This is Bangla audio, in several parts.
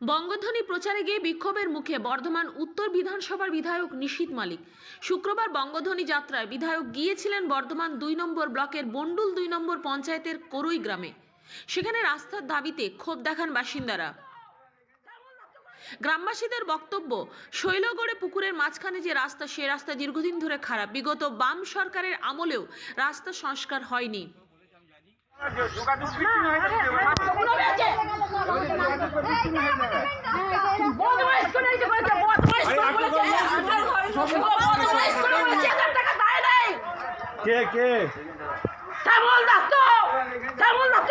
বঙ্গধ্বনি প্রচারে গিয়ে বিক্ষোভের মুখে বর্ধমান উত্তর বিধানসভার বিধায়ক নিশীত মালিক। শুক্রবার বঙ্গধ্বনি যাত্রায় বিধায়ক গিয়েছিলেন বর্ধমান দুই নম্বর ব্লকের বন্ডুল দুই নম্বর পঞ্চায়েতের করই গ্রামে। সেখানে রাস্তার দাবিতে ক্ষোভ দেখান বাসিন্দারা। গ্রামবাসীদের বক্তব্য, শৈলগড়ে পুকুরের মাঝখানে যে রাস্তা, সে রাস্তা দীর্ঘদিন ধরে খারাপ। বিগত বাম সরকারের আমলেও রাস্তা সংস্কার হয়নি। কে কে শ্যামল দত্ত, শ্যামল দত্ত।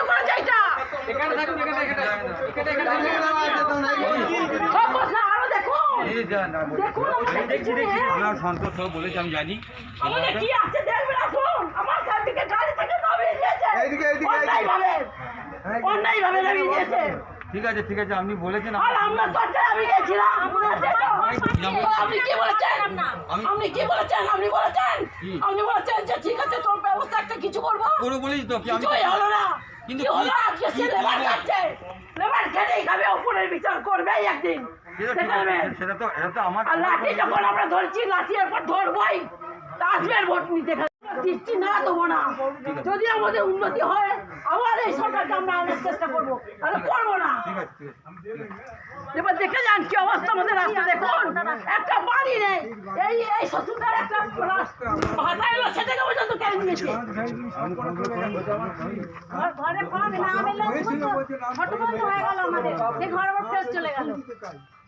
দেখুন, দেখছি দেখছি আমার সন্তোষ সব বলেছে আমি জানি কি আছে দেখবেন আসুন। আমার অন্যায়ভাবে। অন্যায়ভাবে দিয়েছে। ঠিক আছে ঠিক আছে আপনি বলেছেন আর আমরা দরজায় আমি গেছিলাম। আপনি কি বলেছেন? আপনি কি বলেছেন? আপনি বলেছেন? আপনি বলেছেন যে ঠিক আছে তোর ব্যবস্থা একটা কিছু করব? পুরো বলেছি তো কি আমি হলো না। কিন্তু কি হলো? আজকে সে লেবার খাচ্ছে। লেবার খেলেই খাবে উপরের বিচার করবেই একদিন। সেটা তো এটা তো আমার লাঠি যখন আমরা ধরছি লাঠি এরপর ধরবই। তা আসবেন ভোট নিতে। দিচ্ছি না দেবো না। যদি আমাদের উন্নতি হয়, আবার এই সরকারকে আমরা আনার চেষ্টা করব। তাহলে করব না। এবার দেখে যান কি অবস্থা আমাদের রাস্তা, দেখুন। একটা বাড়ি নেই। এই এই শ্বশুরদার একটা ভাতা এলো সেটাকে পর্যন্ত কেড়ে নিয়েছে? ঘরে ফোন না ফটো বন্ধ। হয়ে গেল আমাদের। সেই ঘর চলে গেল।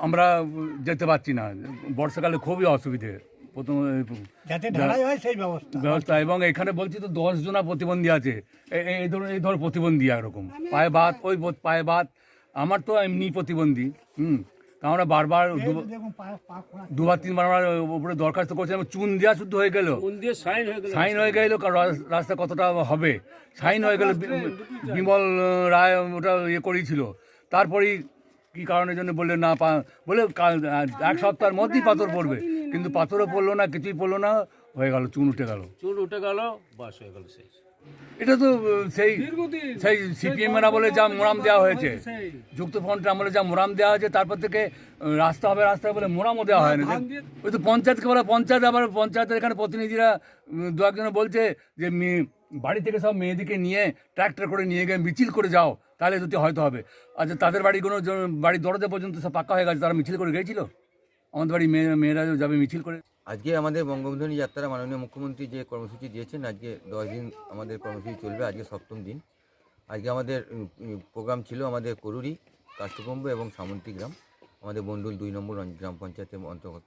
আমরা যেতে পারছি না। বর্ষাকালে খুবই অসুবিধে। প্রথম যাতে ঢালাই হয় সেই ব্যবস্থা। ব্যবস্থা এবং এখানে বলছি তো দশ জনা প্রতিবন্ধী আছে। এই ধরুন এই ধর প্রতিবন্ধী একরকম। পায়ে বাত ওই বোধ- পায়ে বাত আমার তো এমনি প্রতিবন্ধী হুম। তা আমরা বারবার দুবার তিনবার আমরা উপরে দরখাস্ত করছিলাম চুন দেওয়া শুদ্ধ হয়ে গেল। সাইন হয়ে গেল কারণ রাস্তা কতটা হবে। সাইন হয়ে গেল বিমল রায় ওটা ইয়ে করেছিল। তারপরেই কি কারণের জন্য বললে না বলে এক সপ্তাহের মধ্যেই পাথর পড়বে। কিন্তু পাথরও পড়ল না, কিছুই পড়ল না, হয়ে গেল, চুন উঠে গেল। চুন উঠে গেল, বাস হয়ে গেল শেষ। এটা তো সেই সেই সিপিএম এর আমলে যা মোরাম দেওয়া হয়েছে যুক্ত ফ্রন্টের আমলে যা মোরাম দেওয়া হয়েছে তারপর থেকে রাস্তা হবে রাস্তা হবে বলে মোরামও দেওয়া হয় না ওই তো পঞ্চায়েতকে বলে পঞ্চায়েত আবার পঞ্চায়েতের এখানে প্রতিনিধিরা দু একজন বলছে যে বাড়ি থেকে সব মেয়েদিকে নিয়ে ট্র্যাক্টর করে নিয়ে গিয়ে মিছিল করে যাও তাহলে যদি হয়তো হবে। আচ্ছা তাদের বাড়িগুলো জ- বাড়ির দরজা পর্যন্ত সব পাক্কা হয়ে গেছে তারা মিছিল করে গিয়েছিল? আমাদের বাড়ি মেয়ে মেয়েরা যাবে মিছিল করে? আজকে আমাদের বঙ্গবন্ধু যাত্রা মাননীয় মুখ্যমন্ত্রী যে কর্মসূচি দিয়েছেন, আজকে দশ দিন আমাদের কর্মসূচি চলবে, আজকে সপ্তম দিন। আজকে আমাদের প্রোগ্রাম ছিল আমাদের করুরি কাষ্টকুম্ভ এবং সামন্তী গ্রাম, আমাদের বন্ডুল দুই নম্বর গ্রাম পঞ্চায়েতের অন্তর্গত।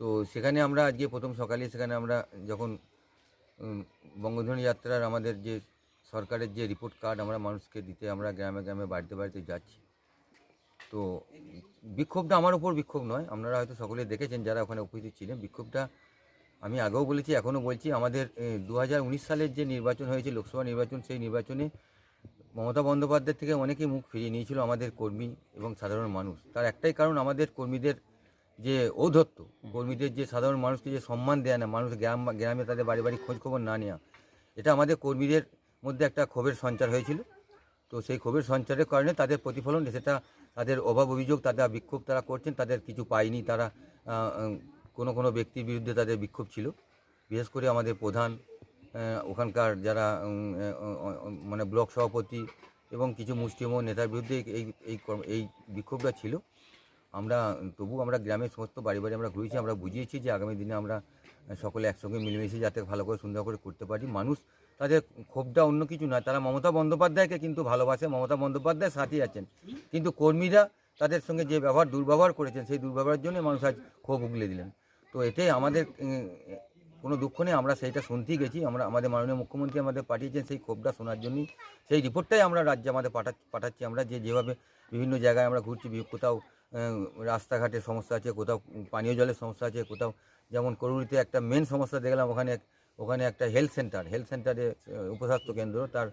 তো সেখানে আমরা আজকে প্রথম সকালে সেখানে আমরা যখন বঙ্গধ্বনি যাত্রার আমাদের যে সরকারের যে রিপোর্ট কার্ড আমরা মানুষকে দিতে, আমরা গ্রামে গ্রামে বাড়িতে বাড়িতে যাচ্ছি তো বিক্ষোভটা আমার উপর বিক্ষোভ নয়। আপনারা হয়তো সকলে দেখেছেন যারা ওখানে উপস্থিত ছিলেন। বিক্ষোভটা আমি আগেও বলেছি, এখনও বলছি। আমাদের দু হাজার উনিশ সালের যে নির্বাচন হয়েছে, লোকসভা নির্বাচন, সেই নির্বাচনে মমতা বন্দ্যোপাধ্যায় থেকে অনেকেই মুখ ফিরিয়ে নিয়েছিল আমাদের কর্মী এবং সাধারণ মানুষ। তার একটাই কারণ, আমাদের কর্মীদের যে ঔদ্ধত্য, কর্মীদের যে সাধারণ মানুষকে যে সম্মান দেয় না, মানুষ গ্রাম, গ্রামে তাদের বাড়ি বাড়ি খোঁজ খবর না নেওয়া এটা আমাদের কর্মীদের মধ্যে একটা ক্ষোভের সঞ্চার হয়েছিল। তো সেই ক্ষোভের সঞ্চারের কারণে তাদের প্রতিফলন সেটা তাদের অভাব অভিযোগ তাদের বিক্ষোভ তারা করছেন, তাদের কিছু পায়নি, তারা কোনো কোনো ব্যক্তির বিরুদ্ধে তাদের বিক্ষোভ ছিল। বিশেষ করে আমাদের প্রধান ওখানকার যারা মানে ব্লক সভাপতি এবং কিছু মুষ্টিমেয় নেতার বিরুদ্ধে এই এই এই বিক্ষোভটা ছিল। আমরা, তবু আমরা গ্রামের সমস্ত বাড়ি বাড়ি আমরা ঘুরেছি, আমরা বুঝিয়েছি যে আগামী দিনে আমরা সকলে একসঙ্গে মিলেমিশে যাতে ভালো করে সুন্দর করে করতে পারি। মানুষ তাদের ক্ষোভটা অন্য কিছু নয়। তারা মমতা বন্দ্যোপাধ্যায়কে কিন্তু ভালোবাসে, মমতা বন্দ্যোপাধ্যায় সাথে আছেন। কিন্তু কর্মীরা তাদের সঙ্গে যে ব্যবহার, দুর্ব্যবহার করেছেন, সেই দুর্ব্যবহারের জন্য মানুষ আজ ক্ষোভ উগলে দিলেন। তো এতে আমাদের কোনো দুঃখ নেই, আমরা সেইটা শুনতেই গেছি। আমরা, আমাদের মাননীয় মুখ্যমন্ত্রী আমাদের পাঠিয়েছেন সেই ক্ষোভটা শোনার জন্যই। সেই রিপোর্টটাই আমরা রাজ্যে আমাদের পাঠা, পাঠাচ্ছি। আমরা যে, যেভাবে বিভিন্ন জায়গায় আমরা ঘুরছি কোথাও রাস্তাঘাটের সমস্যা আছে, কোথাও পানীয় জলের সমস্যা আছে, কোথাও যেমন করুরিতে একটা মেন সমস্যা দেখলাম, ওখানে ওখানে একটা হেলথ সেন্টার হেলথ সেন্টারে উপস্বাস্থ্য কেন্দ্র, তার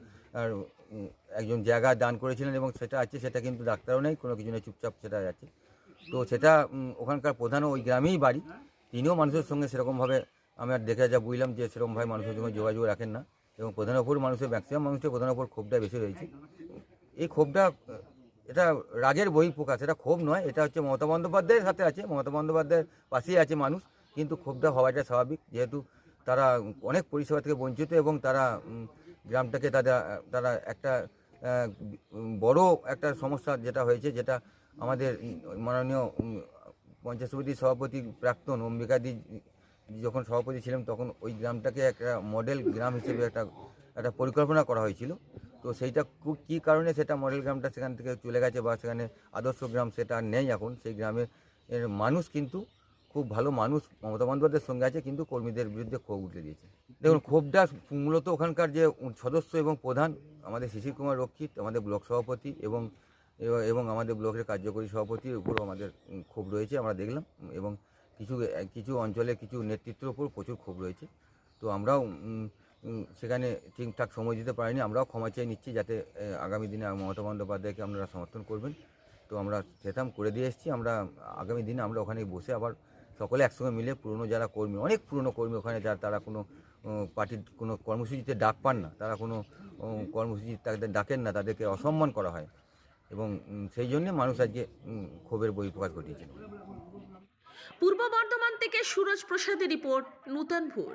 একজন জায়গা দান করেছিলেন এবং সেটা আছে, সেটা কিন্তু ডাক্তারও নেই, কোনো কিছু নেই, চুপচাপ সেটা আছে তো সেটা ওখানকার প্রধানও ওই গ্রামেই বাড়ি, তিনিও মানুষের সঙ্গে সেরকমভাবে, আমি আর দেখে যা বুঝলাম যে সেরকমভাবে মানুষের সঙ্গে যোগাযোগ রাখেন না এবং প্রধান ওপর মানুষের ম্যাক্সিমাম মানুষের প্রধান ওপর ক্ষোভটা বেশি রয়েছে। এই ক্ষোভটা, এটা রাগের বহিঃপ্রকাশ, এটা ক্ষোভ নয়, এটা হচ্ছে মমতা বন্দ্যোপাধ্যায়ের সাথে আছে, মমতা বন্দ্যোপাধ্যায়ের পাশেই আছে মানুষ, কিন্তু ক্ষোভটা হওয়াটা স্বাভাবিক। যেহেতু তারা অনেক পরিষেবা থেকে বঞ্চিত এবং তারা গ্রামটাকে তাদের, তারা একটা বড় একটা সমস্যা যেটা হয়েছে, যেটা আমাদের মাননীয় পঞ্চায়েত সমিতির সভাপতি প্রাক্তন অম্বিকাদি যখন সভাপতি ছিলেন, তখন ওই গ্রামটাকে একটা মডেল গ্রাম হিসেবে একটা একটা পরিকল্পনা করা হয়েছিল। তো সেইটা কু- কারণে সেটা মডেল গ্রামটা সেখান থেকে চলে গেছে বা সেখানে আদর্শ গ্রাম সেটা নেই এখন, সেই গ্রামের মানুষ কিন্তু খুব ভালো মানুষ মমতা বন্দ্যোপাধ্যায়ের সঙ্গে আছে, কিন্তু কর্মীদের বিরুদ্ধে ক্ষোভ উঠে দিয়েছে। দেখুন, ক্ষোভটা মূলত ওখানকার যে সদস্য এবং প্রধান, আমাদের শিশির কুমার রক্ষিত, আমাদের ব্লক সভাপতি এবং এবং আমাদের ব্লকের কার্যকরী সভাপতির উপরও আমাদের ক্ষোভ রয়েছে, আমরা দেখলাম। এবং কিছু কিছু অঞ্চলে কিছু নেতৃত্বের উপর প্রচুর ক্ষোভ রয়েছে। তো আমরাও সেখানে ঠিকঠাক সময় দিতে পারিনি, আমরাও ক্ষমা চেয়ে নিচ্ছি যাতে আগামী দিনে মমতা বন্দ্যোপাধ্যায়কে আপনারা সমর্থন করবেন। তো আমরা সেতাম করে দিয়ে এসেছি, আমরা আগামী দিনে আমরা ওখানে বসে আবার সকলে একসঙ্গে মিলে পুরনো যারা কর্মী, অনেক পুরনো কর্মী ওখানে যারা, তারা কোনো পার্টির কোনো কর্মসূচিতে ডাক পান না, তারা কোনো কর্মসূচিতে কর্মসূচি তাদের ডাকেন না, তাদেরকে অসম্মান করা হয় এবং সেই জন্যে মানুষ আজকে ক্ষোভের বহিঃপ্রকাশ ঘটিয়েছেন পূর্ব বর্ধমান থেকে সুরজ প্রসাদের রিপোর্ট, নূতন ভোর।